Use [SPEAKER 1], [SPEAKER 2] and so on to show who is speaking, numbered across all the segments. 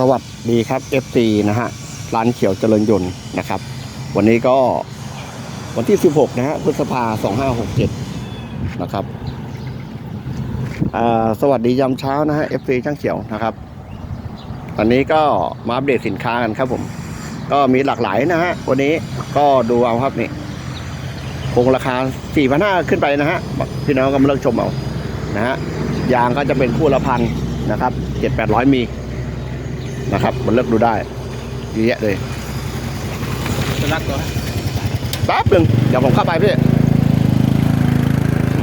[SPEAKER 1] สวัสดีครับ FC นะฮะร้านเขียวเจริญยนต์นะครับ วันนี้ก็วันที่ 16 นะฮะพฤษภา 2567 นะครับสวัสดียามเช้านะฮะ FC ช่างเขียวนะครับวันนี้ก็มาอัปเดตสินค้ากันครับผม ก็มีหลากหลายนะฮะวันนี้ก็ดูเอาครับนี่คงราคา 4,500 ขึ้นไปนะฮะพี่น้องก็มาเลือกชมเอานะฮะยางก็จะเป็นคู่ละพันนะครับ 7-800 มี นะครับ มันเลือกดูได้เยอะแยะเลย
[SPEAKER 2] จะรักตัว
[SPEAKER 1] แป๊บหนึ่งเดี๋ยวผมเข้าไปพี่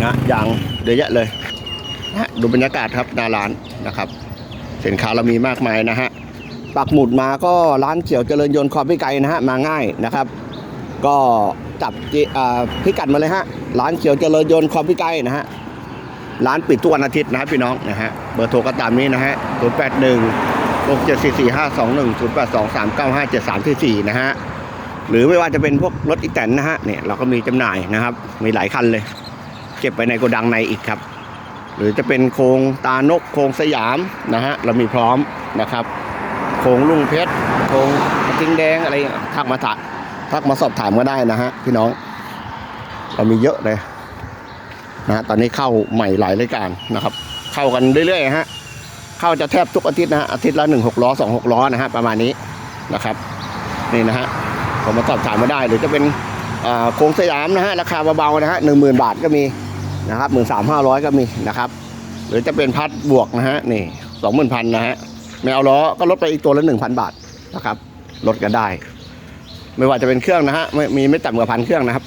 [SPEAKER 1] นะอย่างเยอะแยะเลยนะฮะดูบรรยากาศครับหน้าร้านนะครับ สินค้าเรามีมากมายนะฮะปักหมุดมาก็ร้านเขียวเจริญยนต์คอพี่ไกนะฮะมาง่ายนะครับ ก็จับพิกัดมาเลยฮะร้านเขียวเจริญยนต์คอพี่ไกนะฮะร้านปิดทุกวันอาทิตย์นะครับพี่น้องนะฮะเบอร์โทรก็ตามนี้นะฮะ0 8 1 6 7 4 4 5 2 1 0 8 2 3 9 5 7 3 4 4 นะฮะ หรือไม่ว่าจะเป็นพวกรถอีแตนนะฮะ เนี่ยเราก็มีจำหน่ายนะครับ มีหลายคันเลย เก็บไว้ในโกดังในอีกครับ หรือจะเป็นโครงตานกโครงสยามนะฮะ เรามีพร้อมนะครับ โครงลุงเพชร โครงกระทิงแดงอะไรทักมาถามทักมาสอบถามก็ได้นะฮะพี่น้อง เรามีเยอะเลยนะฮะตอนนี้เข้าใหม่หลายรายการนะครับ เข้ากันเรื่อยๆฮะ เข้าจะแทบทุกอาทิตย์นะฮะอาทิตย์ละหนึ่งหกล้อสองหกล้อนะฮะประมาณนี้นะครับนี่นะฮะผมมาสอบถามมาได้หรือจะเป็นโครงสยามนะฮะราคาเบาๆนะฮะหนึ่งหมื่นบาทก็มีนะครับหมื่นสามห้าร้อยก็มีนะครับ หรือจะเป็นพัดบวกนะฮะนี่สองหมื่นพันนะฮะไม่เอาล้อก็ลดไปอีกตัวละหนึ่งพันบาทนะครับลดกันได้ ไม่ว่าจะเป็นเครื่องนะฮะไม่มีไม่ต่ำกว่าพันเครื่องนะครับ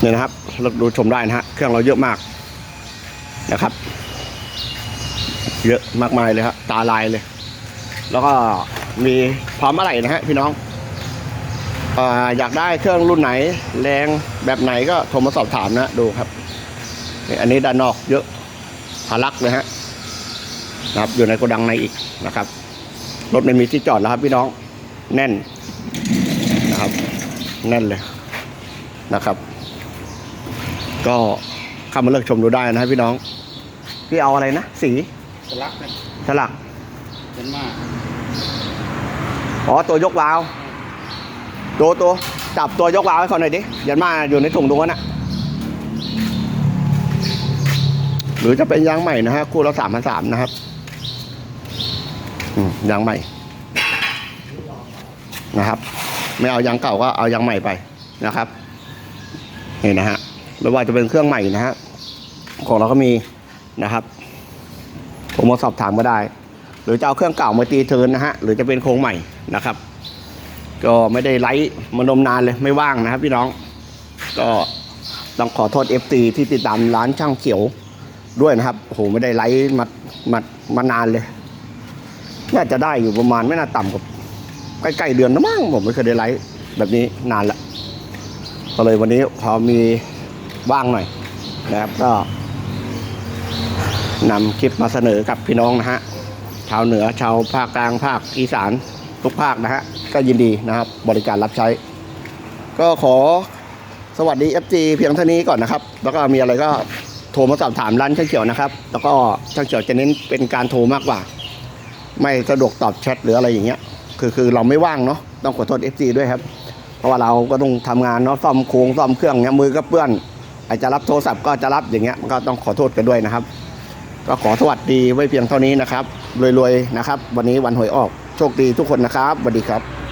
[SPEAKER 1] เนี่ยนะครับเราดูชมได้นะฮะเครื่องเราเยอะมากนะครับ เยอะมากมายเลยครับตาลายเลย แล้วก็มีพร้อมอะไรนะฮะพี่น้องออยากได้เครื่องรุ่นไหน แรงแบบไหนก็โทรมาสอบถามนะดูครับนี่อันนี้ด้านนอกเยอะทะลักเลยฮะนะครับ อยู่ในโกดังในอีกนะครับรถไม่มีที่จอดแล้วครับพี่น้องแน่นนะครับ แน่นเลยนะครับ ก็เข้ามาเลือกชมดูได้นะฮะพี่น้องพี่เอาอะไรนะสี
[SPEAKER 2] จะรักนะ
[SPEAKER 1] สลัก
[SPEAKER 2] เป็นมาก
[SPEAKER 1] อ๋อตัวยกวาล์วตัวตัวจับตัวยกวาล์วให้เขาหน่อยดิยันมาอยู่ในถุงตรงนั้นน่ะหรือจะเป็นยางใหม่นะฮะคู่ละสามพันสามนะครับอืมยางใหม่นะครับ ไม่เอายางเก่าก็เอายางใหม่ไปนะครับนี่นะฮะไม่ว่าจะเป็นเครื่องใหม่นะฮะของเราก็มีนะครับ ผมมาสอบถามก็ได้ หรือจะเอาเครื่องเก่ามาตีเทินนะฮะ หรือจะเป็นโครงใหม่นะครับ ก็ไม่ได้ไลฟ์มานมนานเลยไม่ว่างนะครับพี่น้อง ก็ต้องขอโทษ FT ที่ติดตามร้านช่างเขียวด้วยนะครับโอ้โหไม่ได้ไลฟ์มามามานานเลย น่าจะได้อยู่ประมาณไม่น่าต่ำกว่าใกล้ๆเดือนนะมั้งผมไม่เคยได้ไลฟ์แบบนี้นานละก็เลยวันนี้พอมีว่างหน่อยนะครับก็ นำคลิปมาเสนอกับพี่น้องนะฮะชาวเหนือชาวภาคกลางภาคอีสานทุกภาคนะฮะก็ยินดีนะครับบริการรับใช้ ก็ขอสวัสดี FG เพียงเท่านี้ก่อนนะครับ แล้วก็มีอะไรก็โทรมาสอบถามร้านช่างเขียวนะครับ แล้วก็ช่างเขียวจะเน้นเป็นการโทรมากกว่า ไม่สะดวกตอบแชทหรืออะไรอย่างเงี้ย คือคือเราไม่ว่างเนาะต้องขอโทษ FG ด้วยครับ เพราะว่าเราก็ต้องทำงานเนาะซ่อมโครงซ่อมเครื่องเงี้ยมือก็เปื้อนอาจจะรับโทรศัพท์ก็จะรับอย่างเงี้ยก็ต้องขอโทษกันด้วยนะครับ ก็ขอสวัสดีไว้เพียงเท่านี้นะครับรวยๆนะครับ วันนี้วันหวยออกโชคดีทุกคนนะครับสวัสดีครับ